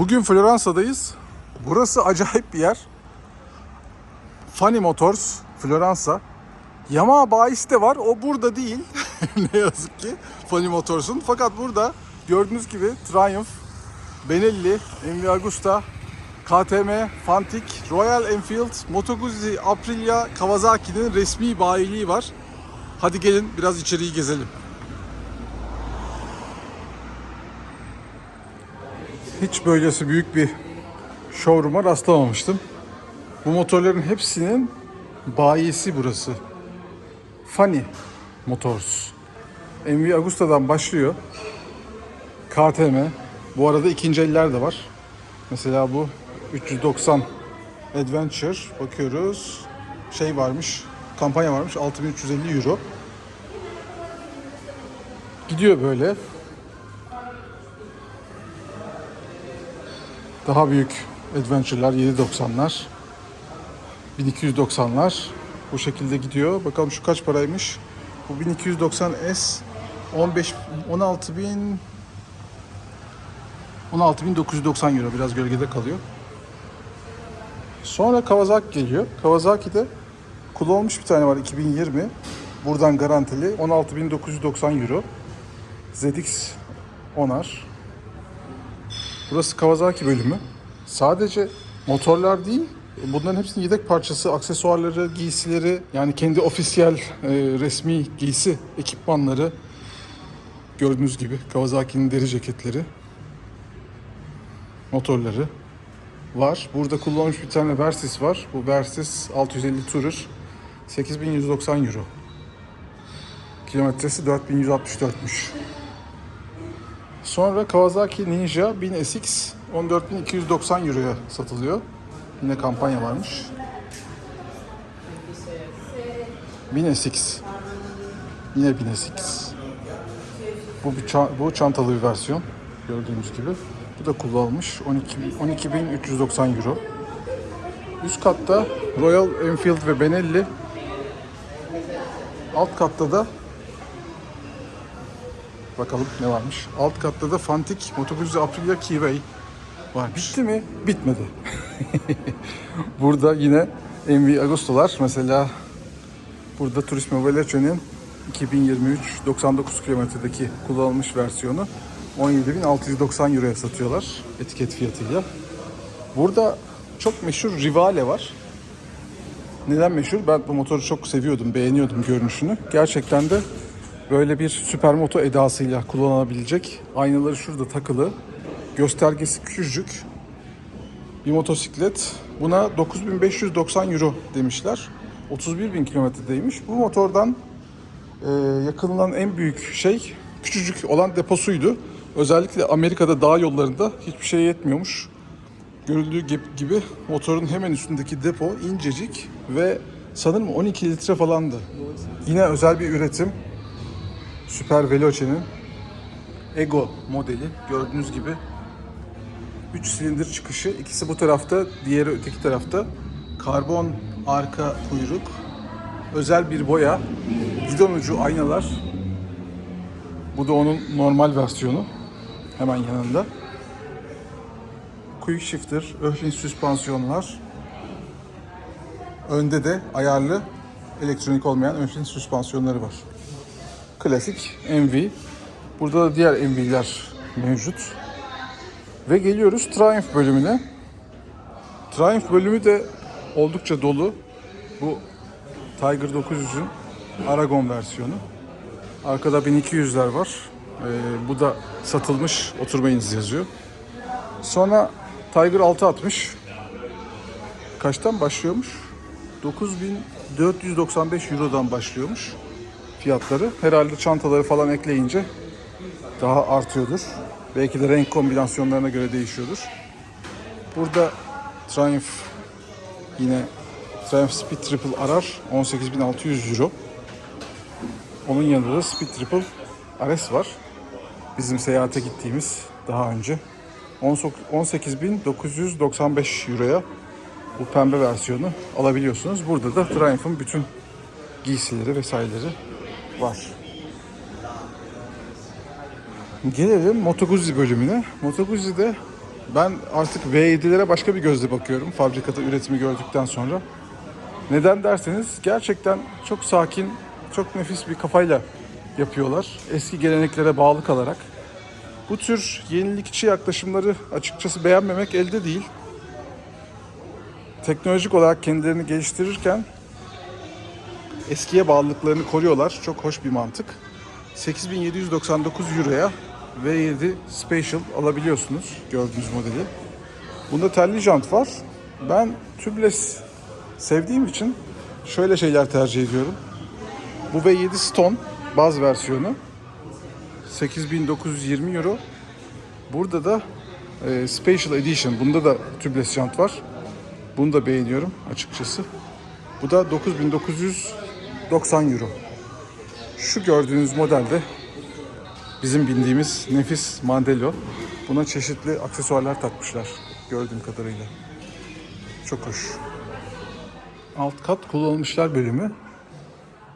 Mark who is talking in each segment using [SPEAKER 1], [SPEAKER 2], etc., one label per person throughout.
[SPEAKER 1] Bugün Floransa'dayız. Burası acayip bir yer. Funny Motors, Floransa. Yamaha bayisi de var. O burada değil. ne yazık ki Funny Motors'un. Fakat burada gördüğünüz gibi Triumph, Benelli, MV Agusta, KTM, Fantic, Royal Enfield, Moto Guzzi, Aprilia, Kawasaki'nin resmi bayiliği var. Hadi gelin biraz içeriği gezelim. Hiç böylesi büyük bir showroom'a rastlamamıştım. Bu motorların hepsinin bayisi burası. Funny Motors. MV Agusta'dan başlıyor. KTM. Bu arada ikinci eller de var. Mesela bu 390 Adventure. Bakıyoruz. Şey varmış. Kampanya varmış. 6350 euro. Gidiyor böyle. Daha büyük Adventure'lar 790'lar. 1290'lar bu şekilde gidiyor. Bakalım şu kaç paraymış. Bu 1290S 15 16 bin 16.990 euro biraz gölgede kalıyor. Sonra Kawasaki geliyor. Kawasaki'de kullanılmış bir tane var 2020. Buradan garantili 16.990 euro. ZX Onar. Burası Kawasaki bölümü. Sadece motorlar değil, bunların hepsinin yedek parçası, aksesuarları, giysileri, yani kendi ofisiyel e, resmi giysi ekipmanları gördüğünüz gibi Kawasaki'nin deri ceketleri, motorları var. Burada kullanılmış bir tane Versys var. Bu Versys 650 Tourer 8190 euro. Kilometresi 4164'müş. Sonra Kawasaki Ninja 1000 SX 14.290 euroya satılıyor. Yine kampanya varmış. 1000 SX. Yine 1000 SX. Bu bir ça- bu çantalı bir versiyon gördüğünüz gibi. Bu da kullanılmış 12 12.390 euro. Üst katta Royal Enfield ve Benelli. Alt katta da Bakalım ne varmış. Alt katta da Fantic Moto Guzzi Aprilia Keyway var. Bitti mi? Bitmedi. burada yine MV Agusto'lar. Mesela burada Turismo Veloce'nin 2023 99 kilometredeki kullanılmış versiyonu 17.690 euroya satıyorlar etiket fiyatıyla. Burada çok meşhur Rivale var. Neden meşhur? Ben bu motoru çok seviyordum, beğeniyordum görünüşünü. Gerçekten de böyle bir süpermoto edasıyla kullanılabilecek. Aynaları şurada takılı. Göstergesi küçücük. Bir motosiklet. Buna 9590 euro demişler. 31 bin kilometredeymiş. Bu motordan e, yakınılan en büyük şey küçücük olan deposuydu. Özellikle Amerika'da dağ yollarında hiçbir şey yetmiyormuş. Görüldüğü gibi motorun hemen üstündeki depo incecik ve sanırım 12 litre falandı. Yine özel bir üretim. Super Veloce'nin Ego modeli gördüğünüz gibi 3 silindir çıkışı. İkisi bu tarafta, diğeri öteki tarafta. Karbon arka kuyruk, özel bir boya, gidon ucu aynalar. Bu da onun normal versiyonu. Hemen yanında. Quick shifter, Öhlin süspansiyonlar. Önde de ayarlı elektronik olmayan Öhlin süspansiyonları var. Klasik MV. Burada da diğer MV'ler mevcut. Ve geliyoruz Triumph bölümüne. Triumph bölümü de oldukça dolu. Bu Tiger 900'ün Aragon versiyonu. Arkada 1200'ler var. Ee, bu da satılmış, oturmayınız yazıyor. Sonra Tiger 660. Kaçtan başlıyormuş? 9495 Euro'dan başlıyormuş fiyatları. Herhalde çantaları falan ekleyince daha artıyordur. Belki de renk kombinasyonlarına göre değişiyordur. Burada Triumph yine Triumph Speed Triple arar 18.600 euro. Onun yanında da Speed Triple RS var. Bizim seyahate gittiğimiz daha önce. 18.995 euroya bu pembe versiyonu alabiliyorsunuz. Burada da Triumph'ın bütün giysileri vesaireleri var. Gelelim Moto Guzzi bölümüne. Moto Guzzi'de Ben artık V7'lere başka bir gözle bakıyorum fabrikada üretimi gördükten sonra. Neden derseniz gerçekten çok sakin, çok nefis bir kafayla yapıyorlar. Eski geleneklere bağlı kalarak. Bu tür yenilikçi yaklaşımları açıkçası beğenmemek elde değil. Teknolojik olarak kendilerini geliştirirken eskiye bağlılıklarını koruyorlar. Çok hoş bir mantık. 8799 Euro'ya V7 Special alabiliyorsunuz gördüğünüz modeli. Bunda telli jant var. Ben tubeless sevdiğim için şöyle şeyler tercih ediyorum. Bu V7 Stone baz versiyonu 8920 Euro. Burada da e, Special Edition. Bunda da tubeless jant var. Bunu da beğeniyorum açıkçası. Bu da 9990 Euro. Şu gördüğünüz modelde bizim bindiğimiz nefis Mandello. Buna çeşitli aksesuarlar takmışlar gördüğüm kadarıyla. Çok hoş. Alt kat kullanılmışlar bölümü.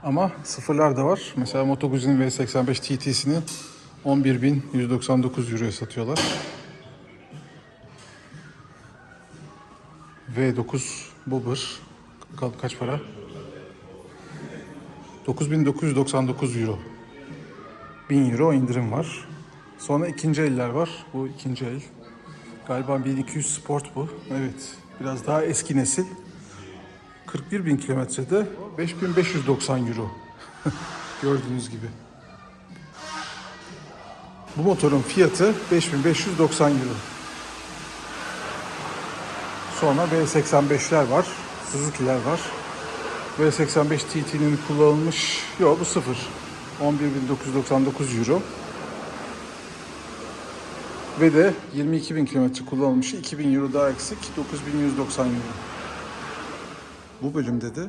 [SPEAKER 1] Ama sıfırlar da var. Mesela Moto Guzzi'nin V85 TT'sini 11.199 Euro'ya satıyorlar. V9 Bobber Ka- kaç para? 9999 Euro. 1000 Euro indirim var. Sonra ikinci eller var. Bu ikinci el. Galiba 1200 Sport bu. Evet. Biraz daha eski nesil. 41 bin kilometrede 5590 Euro. Gördüğünüz gibi. Bu motorun fiyatı 5590 Euro. Sonra V85'ler var. Suzuki'ler var. V85 TT'nin kullanılmış... Yok bu sıfır. 11.999 Euro. Ve de 22.000 kilometre kullanılmış. 2000 Euro daha eksik. 9.190 Euro. Bu bölümde de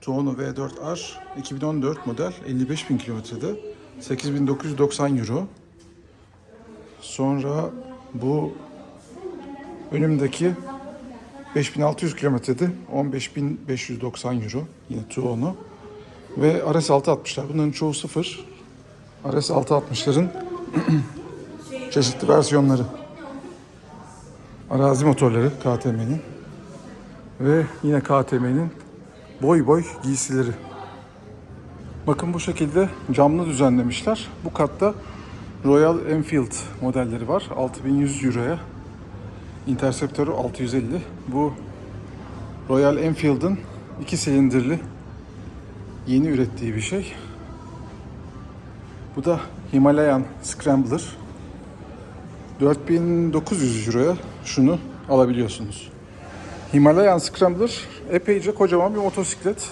[SPEAKER 1] Tuono V4R 2014 model 55.000 kilometrede 8.990 Euro. Sonra bu önümdeki 5600 kilometrede 15590 euro yine Tuono ve RS6 60'lar bunların çoğu sıfır. RS6 60'ların çeşitli versiyonları. Arazi motorları KTM'nin ve yine KTM'nin boy boy giysileri. Bakın bu şekilde camlı düzenlemişler. Bu katta Royal Enfield modelleri var. 6100 euroya Interceptor'u 650. Bu Royal Enfield'ın iki silindirli yeni ürettiği bir şey. Bu da Himalayan Scrambler. 4900 euroya şunu alabiliyorsunuz. Himalayan Scrambler epeyce kocaman bir motosiklet.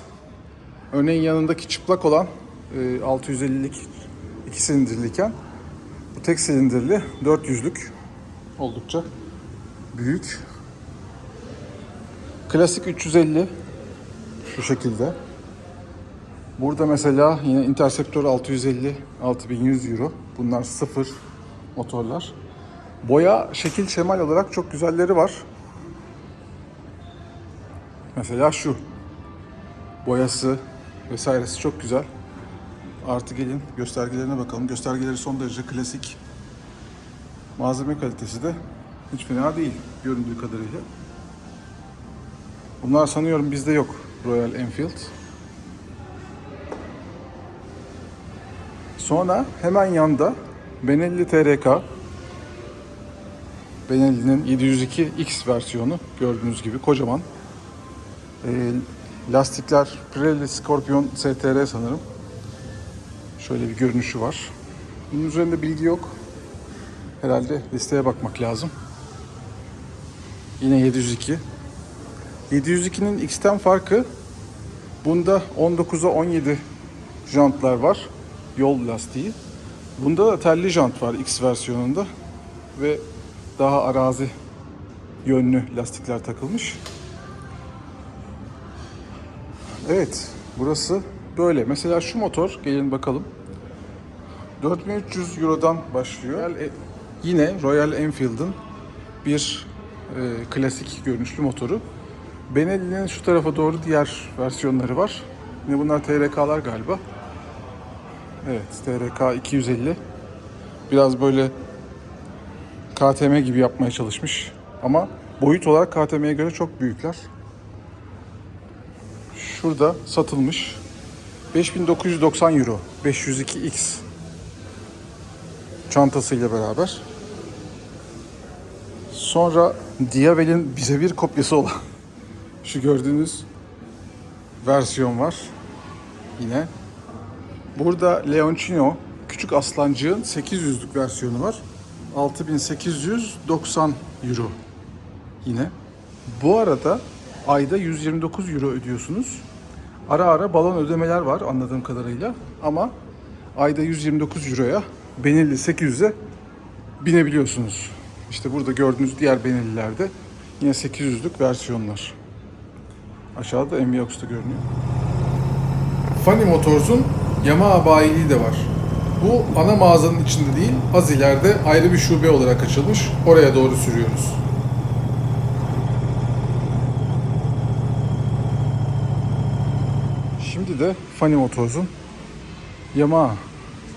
[SPEAKER 1] Örneğin yanındaki çıplak olan e, 650'lik iki silindirliyken bu tek silindirli 400'lük oldukça büyük. Klasik 350 şu şekilde. Burada mesela yine Interceptor 650 6100 euro. Bunlar sıfır motorlar. Boya şekil şemal olarak çok güzelleri var. Mesela şu. Boyası vesairesi çok güzel. Artı gelin göstergelerine bakalım. Göstergeleri son derece klasik. Malzeme kalitesi de hiç fena değil göründüğü kadarıyla. Bunlar sanıyorum bizde yok Royal Enfield. Sonra hemen yanda Benelli TRK. Benelli'nin 702X versiyonu gördüğünüz gibi kocaman. Ee, lastikler Pirelli Scorpion STR sanırım. Şöyle bir görünüşü var. Bunun üzerinde bilgi yok. Herhalde listeye bakmak lazım. Yine 702. 702'nin X'ten farkı bunda 19'a 17 jantlar var. Yol lastiği. Bunda da telli jant var X versiyonunda ve daha arazi yönlü lastikler takılmış. Evet, burası böyle. Mesela şu motor, gelin bakalım. 4300 Euro'dan başlıyor. E- Yine Royal Enfield'ın bir klasik görünüşlü motoru. Benelli'nin şu tarafa doğru diğer versiyonları var. Yine bunlar TRK'lar galiba. Evet, TRK 250. Biraz böyle KTM gibi yapmaya çalışmış Ama boyut olarak KTM'ye göre çok büyükler. Şurada satılmış 5990 euro 502X çantasıyla beraber. Sonra Diabel'in bize bir kopyası olan şu gördüğünüz versiyon var. Yine. Burada Leoncino küçük aslancığın 800'lük versiyonu var. 6890 euro. Yine. Bu arada ayda 129 euro ödüyorsunuz. Ara ara balon ödemeler var anladığım kadarıyla. Ama ayda 129 euroya Benelli 800'e binebiliyorsunuz. İşte burada gördüğünüz diğer Benelli'lerde yine 800'lük versiyonlar. Aşağıda MVOX'ta görünüyor. Funny Motors'un Yamaha bayiliği de var. Bu ana mağazanın içinde değil, az ileride ayrı bir şube olarak açılmış. Oraya doğru sürüyoruz. Şimdi de Funny Motors'un Yamaha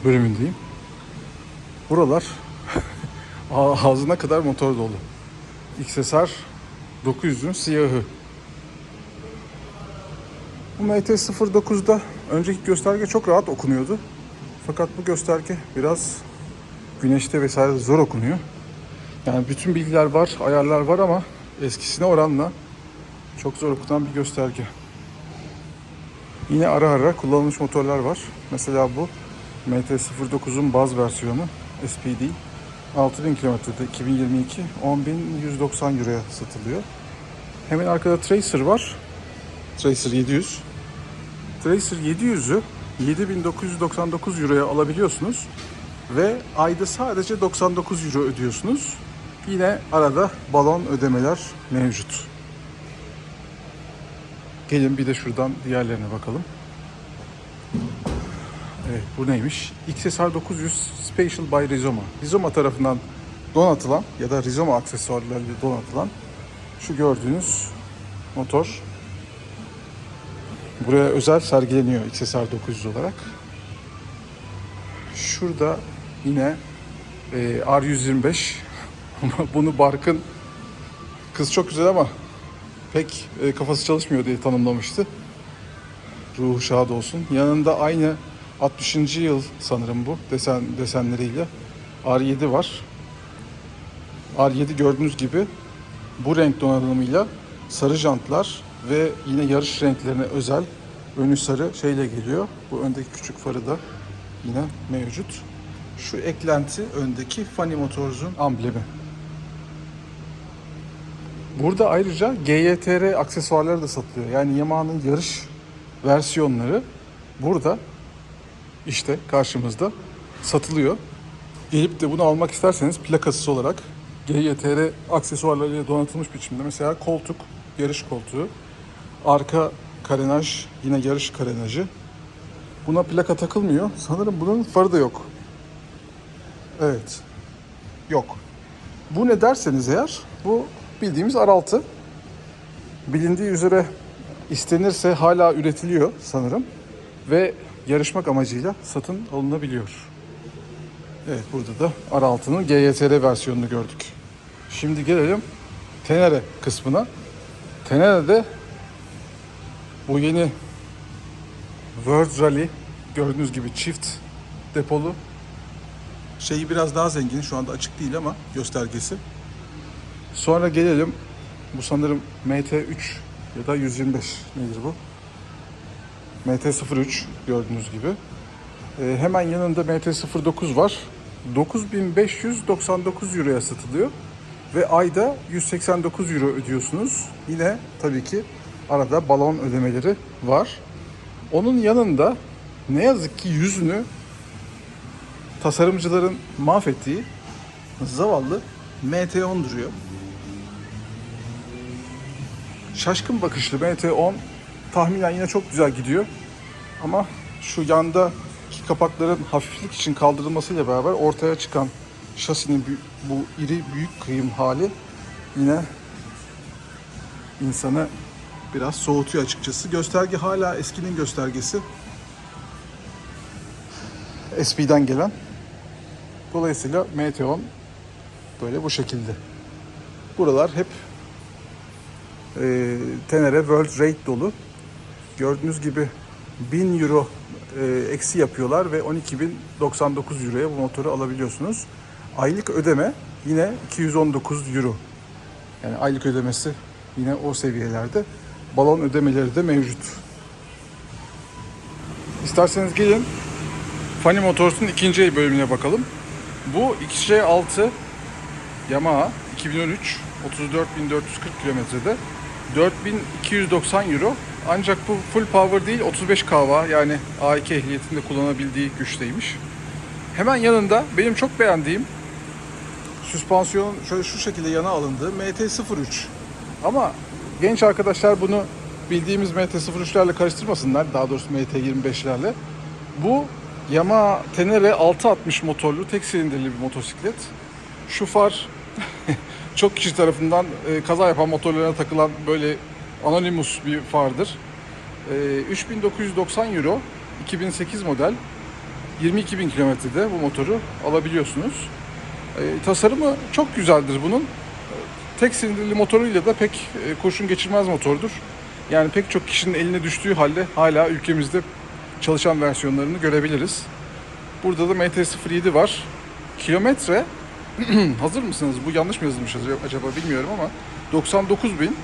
[SPEAKER 1] bölümündeyim. Buralar ağzına kadar motor dolu. XSR 900'ün siyahı. Bu MT-09'da önceki gösterge çok rahat okunuyordu. Fakat bu gösterge biraz güneşte vesaire zor okunuyor. Yani bütün bilgiler var, ayarlar var ama eskisine oranla çok zor okunan bir gösterge. Yine ara ara kullanılmış motorlar var. Mesela bu MT-09'un baz versiyonu SPD 6000 kilometrede 2022 10.190 euroya satılıyor. Hemen arkada Tracer var. Tracer 700. Tracer 700'ü 7999 euroya alabiliyorsunuz ve ayda sadece 99 euro ödüyorsunuz. Yine arada balon ödemeler mevcut. Gelin bir de şuradan diğerlerine bakalım. Evet bu neymiş? XSR 900 Special by Rizoma. Rizoma tarafından donatılan ya da Rizoma aksesuarlarıyla donatılan şu gördüğünüz motor buraya özel sergileniyor XSR 900 olarak. Şurada yine e, R125 bunu Barkın kız çok güzel ama pek e, kafası çalışmıyor diye tanımlamıştı. Ruhu şad olsun. Yanında aynı 60. yıl sanırım bu desen desenleriyle R7 var. R7 gördüğünüz gibi bu renk donanımıyla sarı jantlar ve yine yarış renklerine özel önü sarı şeyle geliyor. Bu öndeki küçük farı da yine mevcut. Şu eklenti öndeki Funny Motors'un amblemi. Burada ayrıca GYTR aksesuarları da satılıyor. Yani Yamaha'nın yarış versiyonları burada işte karşımızda satılıyor. Gelip de bunu almak isterseniz plakasız olarak GYTR aksesuarlarıyla donatılmış biçimde mesela koltuk, yarış koltuğu, arka karenaj yine yarış karenajı. Buna plaka takılmıyor. Sanırım bunun farı da yok. Evet. Yok. Bu ne derseniz eğer bu bildiğimiz R6. Bilindiği üzere istenirse hala üretiliyor sanırım. Ve yarışmak amacıyla satın alınabiliyor. Evet burada da R6'nın GYTR versiyonunu gördük. Şimdi gelelim Tenere kısmına. Tenere'de bu yeni World Rally gördüğünüz gibi çift depolu şeyi biraz daha zengin şu anda açık değil ama göstergesi. Sonra gelelim bu sanırım MT3 ya da 125 nedir bu? MT-03 gördüğünüz gibi. Ee, hemen yanında MT-09 var. 9599 euroya satılıyor. Ve ayda 189 euro ödüyorsunuz. Yine tabii ki arada balon ödemeleri var. Onun yanında ne yazık ki yüzünü tasarımcıların mahvettiği zavallı MT-10 duruyor. Şaşkın bakışlı MT-10 tahminen yine çok güzel gidiyor. Ama şu yandaki kapakların hafiflik için kaldırılmasıyla beraber ortaya çıkan şasinin bu- iri büyük kıyım hali yine insanı biraz soğutuyor açıkçası. Gösterge hala eskinin göstergesi. SP'den gelen. Dolayısıyla MT-10 böyle bu şekilde. Buralar hep e, Tenere World Rate dolu. Gördüğünüz gibi 1000 euro e, eksi yapıyorlar ve 12.099 euroya bu motoru alabiliyorsunuz. Aylık ödeme yine 219 euro. Yani aylık ödemesi yine o seviyelerde. Balon ödemeleri de mevcut. İsterseniz gelin Funny Motors'un ikinci el bölümüne bakalım. Bu 2J6 Yamaha 2013 34.440 kilometrede 4290 euro. Ancak bu full power değil 35 kW yani A2 ehliyetinde kullanabildiği güçteymiş. Hemen yanında benim çok beğendiğim süspansiyon şöyle şu şekilde yana alındığı MT-03. Ama genç arkadaşlar bunu bildiğimiz MT-03'lerle karıştırmasınlar. Daha doğrusu MT-25'lerle. Bu Yamaha Tenere 660 motorlu tek silindirli bir motosiklet. Şu far çok kişi tarafından e, kaza yapan motorlarına takılan böyle anonymous bir fardır. E, 3990 euro 2008 model 22.000 kilometrede bu motoru alabiliyorsunuz. E, tasarımı çok güzeldir bunun. Tek silindirli motoruyla da pek e, kurşun geçirmez motordur. Yani pek çok kişinin eline düştüğü halde hala ülkemizde çalışan versiyonlarını görebiliriz. Burada da MT-07 var. Kilometre hazır mısınız? Bu yanlış mı yazılmış acaba bilmiyorum ama 99 bin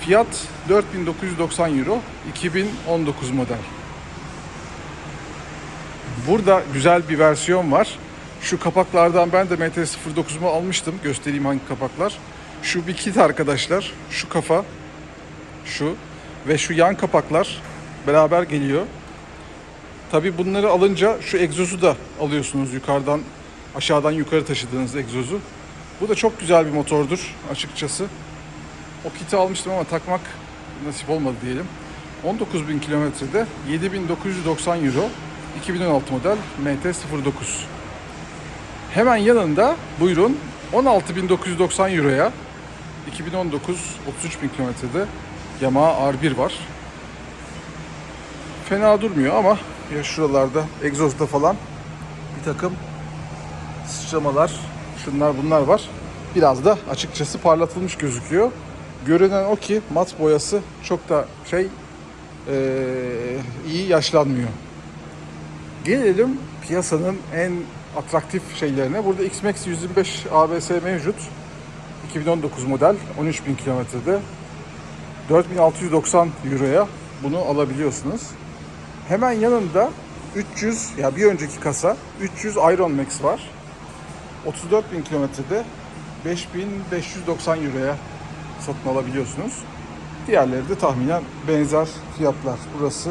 [SPEAKER 1] fiyat 4990 euro 2019 model. Burada güzel bir versiyon var. Şu kapaklardan ben de MT-09'umu almıştım. Göstereyim hangi kapaklar. Şu bir kit arkadaşlar. Şu kafa. Şu. Ve şu yan kapaklar beraber geliyor. Tabi bunları alınca şu egzozu da alıyorsunuz yukarıdan aşağıdan yukarı taşıdığınız egzozu. Bu da çok güzel bir motordur açıkçası. O kiti almıştım ama takmak nasip olmadı diyelim. 19.000 kilometrede 7.990 euro 2016 model MT-09. Hemen yanında buyurun 16.990 euroya 2019 33.000 kilometrede Yamaha R1 var. Fena durmuyor ama ya şuralarda egzozda falan bir takım sıçramalar, şunlar bunlar var. Biraz da açıkçası parlatılmış gözüküyor. Görünen o ki mat boyası çok da şey eee, iyi yaşlanmıyor. Gelelim piyasanın en atraktif şeylerine. Burada X-Max 125 ABS mevcut. 2019 model 13.000 kilometrede 4690 euroya bunu alabiliyorsunuz. Hemen yanında 300 ya bir önceki kasa 300 Iron Max var. 34.000 kilometrede 5590 euroya satın alabiliyorsunuz. Diğerleri de tahminen benzer fiyatlar. Burası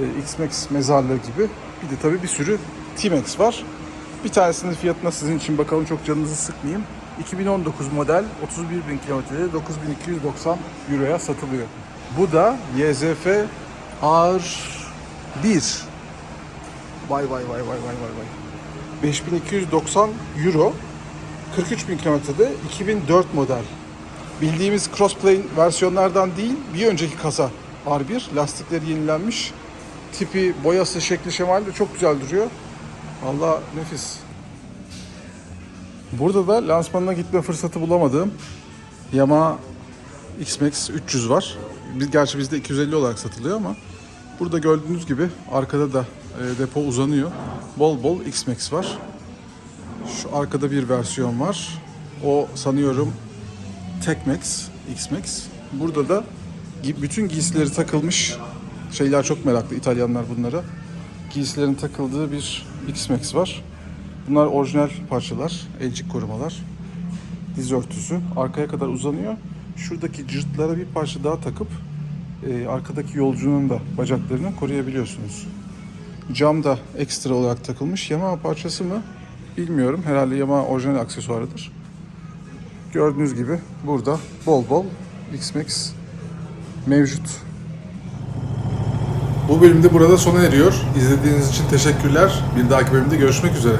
[SPEAKER 1] e, X-Max mezarlığı gibi. Bir de tabii bir sürü T-Max var. Bir tanesinin fiyatına sizin için bakalım çok canınızı sıkmayayım. 2019 model 31.000 kilometrede 9.290 euroya satılıyor. Bu da YZF R1. Vay vay vay vay vay vay vay. 5290 euro 43.000 kilometrede 2004 model. Bildiğimiz crossplane versiyonlardan değil bir önceki kasa R1 lastikleri yenilenmiş. Tipi, boyası, şekli, şemali de çok güzel duruyor. Allah nefis. Burada da lansmanına gitme fırsatı bulamadığım Yamaha X-Max 300 var. Gerçi bizde 250 olarak satılıyor ama burada gördüğünüz gibi arkada da e, depo uzanıyor. Bol bol X-Max var. Şu arkada bir versiyon var. O sanıyorum Tech-Max, X-Max. Burada da bütün giysileri takılmış şeyler çok meraklı İtalyanlar bunlara. Giysilerin takıldığı bir X-Max var. Bunlar orijinal parçalar, elcik korumalar. Diz örtüsü arkaya kadar uzanıyor. Şuradaki cırtlara bir parça daha takıp e, arkadaki yolcunun da bacaklarını koruyabiliyorsunuz. Cam da ekstra olarak takılmış. Yamaha parçası mı? Bilmiyorum. Herhalde Yamaha orijinal aksesuarıdır. Gördüğünüz gibi burada bol bol X-Max mevcut. Bu bölümde burada sona eriyor. İzlediğiniz için teşekkürler. Bir dahaki bölümde görüşmek üzere.